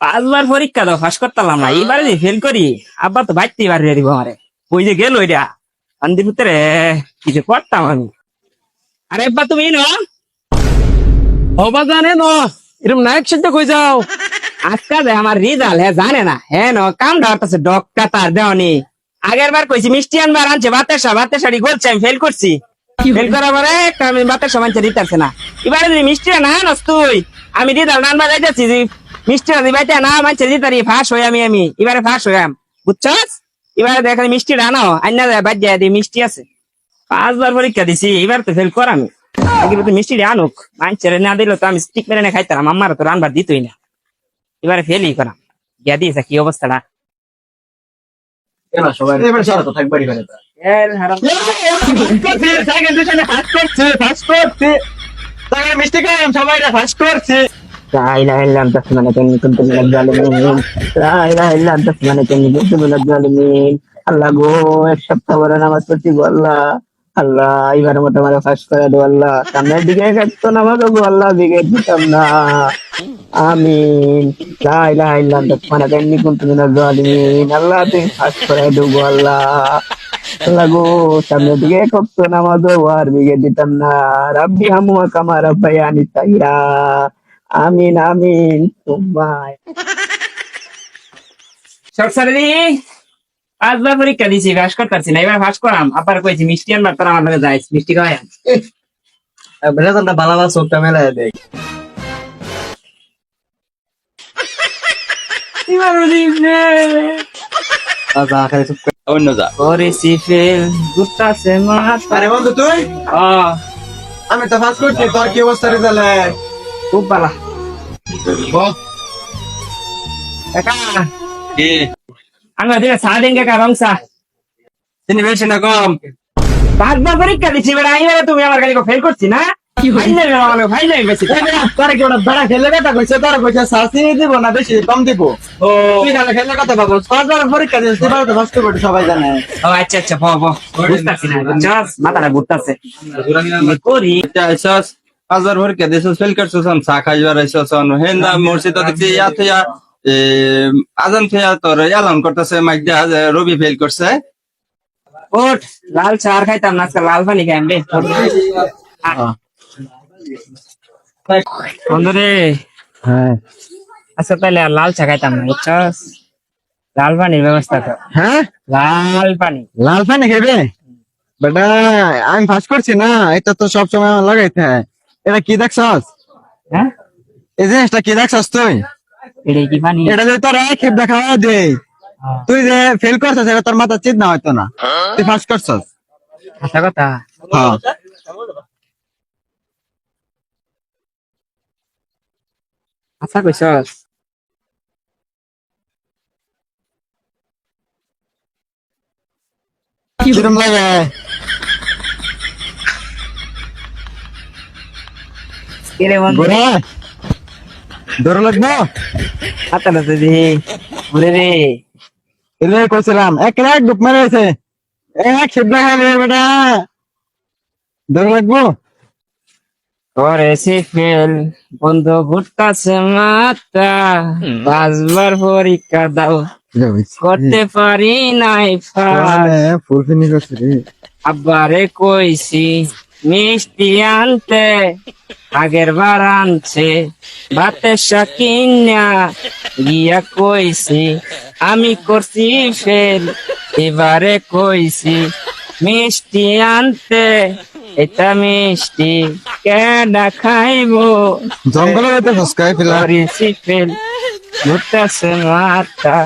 পাঁচবার পরীক্ষা দাও ফাঁস করতাম না। এইবারে যে ফেল করি আব্বা তো বাইতে বার দিব আমারে। ওই যে গেল ওইটা আন্দির ভিতরে কি যে করতাম আমি। আরে আব্বা, তুমি ন জানে ন এরকম নায়ক সিদ্ধ কই যাও? আজকা যে আমার রিজাল হ্যাঁ জানে না। হ্যাঁ ন, কাম ধরতেছে ডক্কা তার দেওয়ানি। আগের বার কইছি, মিষ্টি আনবার আনছে বাতাসা বাতাসারি বলছে, আমি ফেল করছি। ফেল করার পরে আমি বাতাসা মানছে দিতেছে না এবারে যদি মিষ্টি না তুই। আমি রিজাল আনবার যাইতেছি যে মিষ্টি না দিবাইতে না মানছে দিতারি ফাঁস হই আমি আমি। এবারে ফাঁস হইয়াম বুঝছস? এবারে দেখ মিষ্টি আনো আইনা যায় বাদ যায় দিয়ে মিষ্টি আছে। পাঁচবার পরীক্ষা দিছি এবার তো ফেল করামি এগুলো তো মিষ্টি আনুক মানছে না দিলে তো আমি স্টিক মেরে না খাইতাম আমার তো রানবার দিতই না। এবারে ফেলই করা গিয়া দিয়েছে কি অবস্থাটা? করে মিষ্টি খাইলাম সবাই ফাঁস করছে। لا إله إلا أنت سبحانك إني كنت من الظالمين لا إله إلا أنت سبحانك إني كنت من الظالمين আল্লাহ গো এক সপ্তাহ পরে নামাজ পড়ছি গো আল্লাহ আল্লাহ এবার মতো আমার ফাঁস করে দেবো আল্লাহ সামনের দিকে কাটতো নামাজ গো আল্লাহ দিকে দিতাম না আমিন লা ইলাহা ইল্লা আনতা সুবহানাকা ইন্নী কুনতু মিনাজ জালিমিন আল্লাহ তুমি ফাঁস করে দেবো গো আল্লাহ আল্লাহ গো সামনের দিকে কাটতো নামাজ গো আর দিকে দিতাম না রাব্বি হামুয়া কামা রাব্বায়ানি সাগীরা আমিন আমিন তোমায়। সরসারি পাঁচবার পরীক্ষা দিছি ফাঁস করতেছি না। এবার ফাঁস করাম। আবার কইছি মিষ্টি আনবার তোর আমার লগে যাইস মিষ্টি খাওয়াই রেজাল্টটা ভালো ভালো চোখটা মেলাই দেখ খালি চুপ করে। অন্য যা। করেছি ফেল গুতাছে মাথা। আরে বন্ধু তুই? আমি তো ফাঁস করছি তোর কি অবস্থা রেজাল্ট খুব ভালো কাকা কি চা দিন কাকা রং চা তিনি বেশি না কম পাঁচবার পরীক্ষা দিছি বেড়া এইবারে তুমি আমার গাড়ি ফেল করছি না আমার সবাই জানে ও আচ্ছা আচ্ছা মাথাটা ঘুরতাছে হাজার পরীক্ষা দিছস ফেল করছস চা খাইবার আইসস হেন্দা মসজিদ দেখছি ইয়া থিয়া এ আজান থিয়া তোর এলান করতেছে মাইক দেখা রবি ফেল করছে। ওঠ লাল চা আর খাইতাম না আজকে লাল পানি খাইম রে। বন্ধুরে হ্যাঁ। আচ্ছা তাহলে আর লাল চা খাইতাম না বুঝছস লাল পানির ব্যবস্থা কর। হ্যাঁ? লাল পানি। লাল পানি খেবে বেটা আমি ফার্স্ট করছি না এটা তো সব সময় আমার লাগাইতে হয়। এটা কি দেখছস? হ্যাঁ? এই জিনিসটা কি দেখছস তুই? এটাই কি পানি? এটা যদি তোর এক খেপ দেখা দে। হ্যাঁ। তুই যে ফেল করছিস এটা তোর মাথা চিত না হয়তো না। তুই ফার্স্ট করছস। আচ্ছা কথা। হ্যাঁ। আচ্ছা কইছস? কিরম লাগে? কে রে বন্ধু। ধরে লাগবো? হাতাটা তো দিহি ঘুরে রে। এলে কইছিলাম এক লাখ ডুব মেরেছে এক খেপ দেখা বেটা। ধরে লাগবো? করেছি ফেল বন্ধু ঘুরতাছে মাথা পাঁচবার পরীক্ষা দাও। করতে পারি নাই ফাল ফুল ফিনিশ করছি রে। আব্বারে কইছি মিষ্টি আনতে আগের বার আনছে ভাতের কিনা গিয়া কইছি আমি করছি ফেল এবারে কইছি মিষ্টি আনতে এটা মিষ্টি কেডা খাইবো? জঙ্গলে যেতে ফসকাই ফেলা। ঘুরতেছে মাথা।